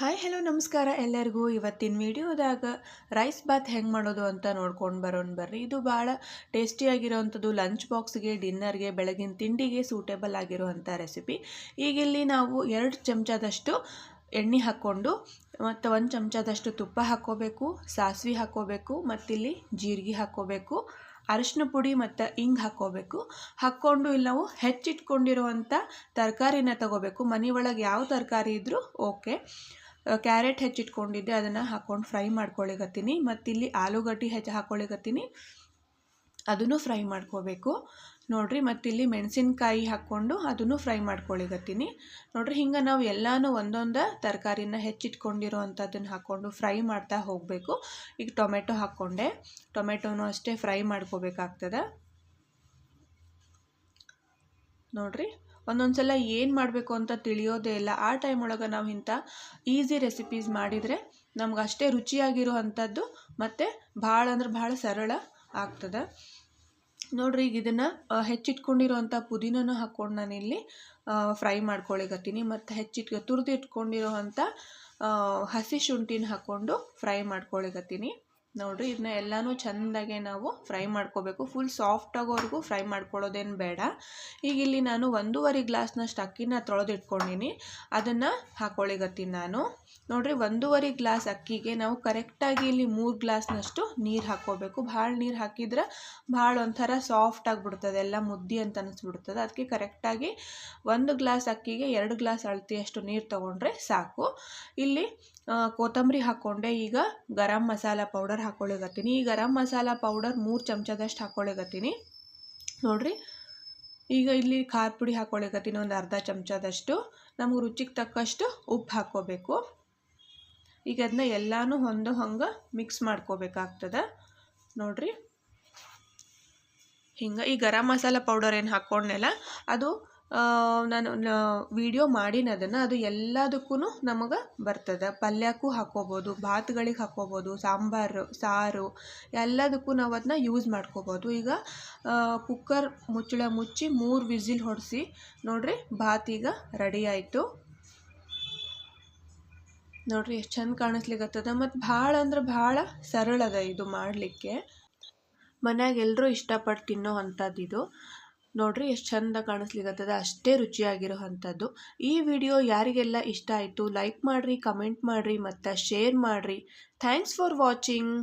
Hi hello ನಮಸ್ಕಾರ ಎಲ್ಲರಿಗೂ. ಇವತ್ತಿನ ವಿಡಿಯೋದಾಗ ರೈಸ್ ಬಾತ್ ಹೆಂಗೆ ಮಾಡೋದು ಅಂತ ನೋಡ್ಕೊಂಡು ಬರೋಣ ಬರ್ರಿ. ಇದು ಭಾಳ ಟೇಸ್ಟಿಯಾಗಿರೋವಂಥದ್ದು ಲಂಚ್ ಬಾಕ್ಸ್ಗೆ ಡಿನ್ನರ್ಗೆ ಬೆಳಗಿನ ತಿಂಡಿಗೆ ಸೂಟೇಬಲ್ ಆಗಿರುವಂಥ ರೆಸಿಪಿ ಈಗಿಲ್ಲಿ ನಾವು ಎರಡು ಚಮಚದಷ್ಟು ಎಣ್ಣೆ ಹಾಕ್ಕೊಂಡು, ಮತ್ತು ಒಂದು ಚಮಚದಷ್ಟು ತುಪ್ಪ ಹಾಕ್ಕೋಬೇಕು, ಸಾಸಿವೆ ಹಾಕ್ಕೋಬೇಕು ಮತ್ತಿಲ್ಲಿ ಜೀರಿಗೆ ಹಾಕ್ಕೋಬೇಕು, ಅರಿಶಿನ ಪುಡಿ ಮತ್ತು ಇಂಗ್ ಹಾಕ್ಕೋಬೇಕು. ಹಾಕ್ಕೊಂಡು ಇಲ್ಲಿ ನಾವು ಹೆಚ್ಚಿಟ್ಕೊಂಡಿರುವಂಥ ತರಕಾರಿನ ತಗೋಬೇಕು. ಮನೆ ಒಳಗೆ ಯಾವ ತರಕಾರಿ ಇದ್ದರೂ ಓಕೆ ಕ್ಯಾರೆಟ್ ಹೆಚ್ಚಿಟ್ಕೊಂಡಿದ್ದೆ, ಅದನ್ನು ಹಾಕ್ಕೊಂಡು ಫ್ರೈ ಮಾಡ್ಕೊಳ್ಳಿಕತ್ತೀನಿ ಮತ್ತು ಇಲ್ಲಿ ಆಲೂಗಡ್ಡೆ ಹೆಚ್ಚು ಹಾಕ್ಕೊಳ್ಳಿಗತ್ತೀನಿ ಅದನ್ನು ಫ್ರೈ ಮಾಡ್ಕೋಬೇಕು. ನೋಡಿರಿ ಮತ್ತಿಲ್ಲಿ ಮೆಣಸಿನ್ಕಾಯಿ ಹಾಕ್ಕೊಂಡು ಅದನ್ನು ಫ್ರೈ ಮಾಡ್ಕೊಳ್ಳಿಗತ್ತೀನಿ ನೋಡಿರಿ, ಹಿಂಗೆ ನಾವು ಎಲ್ಲನೂ ಒಂದೊಂದು ತರಕಾರಿನ ಹೆಚ್ಚಿಟ್ಕೊಂಡಿರೋ ಅಂಥದ್ದನ್ನು ಹಾಕ್ಕೊಂಡು ಫ್ರೈ ಮಾಡ್ತಾ ಹೋಗಬೇಕು. ಈಗ ಟೊಮೆಟೊ ಹಾಕ್ಕೊಂಡೆ. ಟೊಮೆಟೊನೂ ಅಷ್ಟೇ ಫ್ರೈ ಮಾಡ್ಕೋಬೇಕಾಗ್ತದೆ. ನೋಡಿರಿ ಒಂದೊಂದು ಸಲ ಏನು ಮಾಡಬೇಕು ಅಂತ ತಿಳಿಯೋದೇ ಇಲ್ಲ. ಆ ಟೈಮ್ ಒಳಗೆ ನಾವು ಇಂಥ ಈಸಿ ರೆಸಿಪೀಸ್ ಮಾಡಿದರೆ ನಮ್ಗೆ ಅಷ್ಟೇ ರುಚಿಯಾಗಿರೋ ಅಂಥದ್ದು ಮತ್ತು ಭಾಳ ಅಂದ್ರೆ ಭಾಳ ಸರಳ ಆಗ್ತದೆ. ನೋಡ್ರಿ ಈಗ ಇದನ್ನು ಹೆಚ್ಚಿಟ್ಕೊಂಡಿರೋಂಥ ಪುದೀನನೂ ಹಾಕ್ಕೊಂಡು ನಾನಿಲ್ಲಿ ಫ್ರೈ ಮಾಡ್ಕೊಳಿಕತ್ತೀನಿ. ಮತ್ತು ಹೆಚ್ಚಿಟ್ಕ, ತುರಿದು ಅಂಥ ಹಸಿ ಶುಂಠಿನ ಹಾಕ್ಕೊಂಡು ಫ್ರೈ ಮಾಡ್ಕೊಳಿಕತ್ತೀನಿ. ನೋಡಿರಿ ಇದನ್ನ ಎಲ್ಲನೂ ಚೆಂದಾಗೆ ನಾವು ಫ್ರೈ ಮಾಡ್ಕೋಬೇಕು. ಫುಲ್ ಸಾಫ್ಟ್ ಆಗೋವರೆಗೂ ಫ್ರೈ ಮಾಡ್ಕೊಳ್ಳೋದೇನು ಬೇಡ. ಈಗ ಇಲ್ಲಿ ನಾನು ಒಂದೂವರೆ ಗ್ಲಾಸ್ನಷ್ಟು ಅಕ್ಕಿನ ತೊಳೆದಿಟ್ಕೊಂಡಿನಿ. ಅದನ್ನು ಹಾಕ್ಕೊಳ್ಳಿಗತ್ತೀನಿ ನಾನು. ನೋಡಿರಿ, ಒಂದೂವರೆ ಗ್ಲಾಸ್ ಅಕ್ಕಿಗೆ ನಾವು ಕರೆಕ್ಟಾಗಿ ಇಲ್ಲಿ ಮೂರು ಗ್ಲಾಸ್ನಷ್ಟು ನೀರು ಹಾಕ್ಕೋಬೇಕು. ಭಾಳ ನೀರು ಹಾಕಿದ್ರೆ ಭಾಳ ಒಂಥರ ಸಾಫ್ಟ್ ಆಗಿಬಿಡ್ತದೆ, ಎಲ್ಲ ಮುದ್ದಿ ಅಂತ ಅನಿಸ್ಬಿಡ್ತದೆ. ಅದಕ್ಕೆ ಕರೆಕ್ಟಾಗಿ ಒಂದು ಗ್ಲಾಸ್ ಅಕ್ಕಿಗೆ ಎರಡು ಗ್ಲಾಸ್ ಅಳತಿಯಷ್ಟು ನೀರು ತೊಗೊಂಡ್ರೆ ಸಾಕು. ಇಲ್ಲಿ ಕೊತ್ತಂಬರಿ ಹಾಕ್ಕೊಂಡೆ. ಈಗ ಗರಂ ಮಸಾಲ ಪೌಡರ್ ಹಾಕ್ಕೊಳಿಗತ್ತೀನಿ ಈ ಗರಂ ಮಸಾಲ ಪೌಡರ್ ಮೂರು ಚಮಚದಷ್ಟು ಹಾಕ್ಕೊಳಿಗತ್ತೀನಿ ನೋಡಿರಿ, ಈಗ ಇಲ್ಲಿ ಖಾರ ಪುಡಿ ಹಾಕ್ಕೊಳಿಕತ್ತೀನಿ ಒಂದು ಅರ್ಧ ಚಮಚದಷ್ಟು. ನಮಗೆ ರುಚಿಗೆ ತಕ್ಕಷ್ಟು ಉಪ್ಪು ಹಾಕ್ಕೋಬೇಕು. ಈಗ ಅದನ್ನ ಎಲ್ಲನೂ ಹೊಂದೋ ಹಂಗೆ ಮಿಕ್ಸ್ ಮಾಡ್ಕೋಬೇಕಾಗ್ತದೆ. ನೋಡಿರಿ, ಹಿಂಗೆ ಈ ಗರಂ ಮಸಾಲ ಪೌಡರ್ ಏನು ಹಾಕ್ಕೊಂಡ್ನಲ್ಲ, ಅದು ನಾನು ವಿಡಿಯೋ ಮಾಡೀನಿ ಅದನ್ನು ಅದು ಎಲ್ಲದಕ್ಕೂ ನಮಗೆ ಬರ್ತದೆ. ಪಲ್ಯಕ್ಕೂ ಹಾಕ್ಕೋಬೋದು, ಭಾತ್ಗಳಿಗೆ ಹಾಕ್ಕೋಬೋದು, ಸಾಂಬಾರು, ಸಾರು ಎಲ್ಲದಕ್ಕೂ ನಾವು ಅದನ್ನ ಯೂಸ್ ಮಾಡ್ಕೋಬೋದು. ಈಗ ಕುಕ್ಕರ್ ಮುಚ್ಚಳ ಮುಚ್ಚಿ ಮೂರು ವಿಸಿಲ್ ಹೊಡೆಸಿ ನೋಡಿರಿ ಭಾತ್ ಈಗ ರೆಡಿ ಆಯಿತು. ನೋಡಿರಿ ಎಷ್ಟು ಚಂದ ಕಾಣಿಸ್ಲಿಕ್ಕತ್ತದ ಮತ್ತು ಭಾಳ ಅಂದ್ರೆ ಭಾಳ ಸರಳದ ಇದು ಮಾಡಲಿಕ್ಕೆ. ಮನ್ಯಾಗ ಎಲ್ಲರೂ ಇಷ್ಟಪಟ್ಟು ತಿನ್ನೋ ಅಂಥದ್ದು ಇದು ನೋಡ್ರಿ ಎಷ್ಟು ಚಂದ ಕಾಣಿಸ್ಲಿಕ್ಕತ್ತದ ಅಷ್ಟೇ ರುಚಿಯಾಗಿರೋ ಅಂಥದ್ದು ಈ ವಿಡಿಯೋ ಯಾರಿಗೆಲ್ಲ ಇಷ್ಟ ಆಯಿತು ಲೈಕ್ ಮಾಡಿರಿ ಕಮೆಂಟ್ ಮಾಡಿರಿ, ಮತ್ತು ಶೇರ್ ಮಾಡಿರಿ. Thanks for watching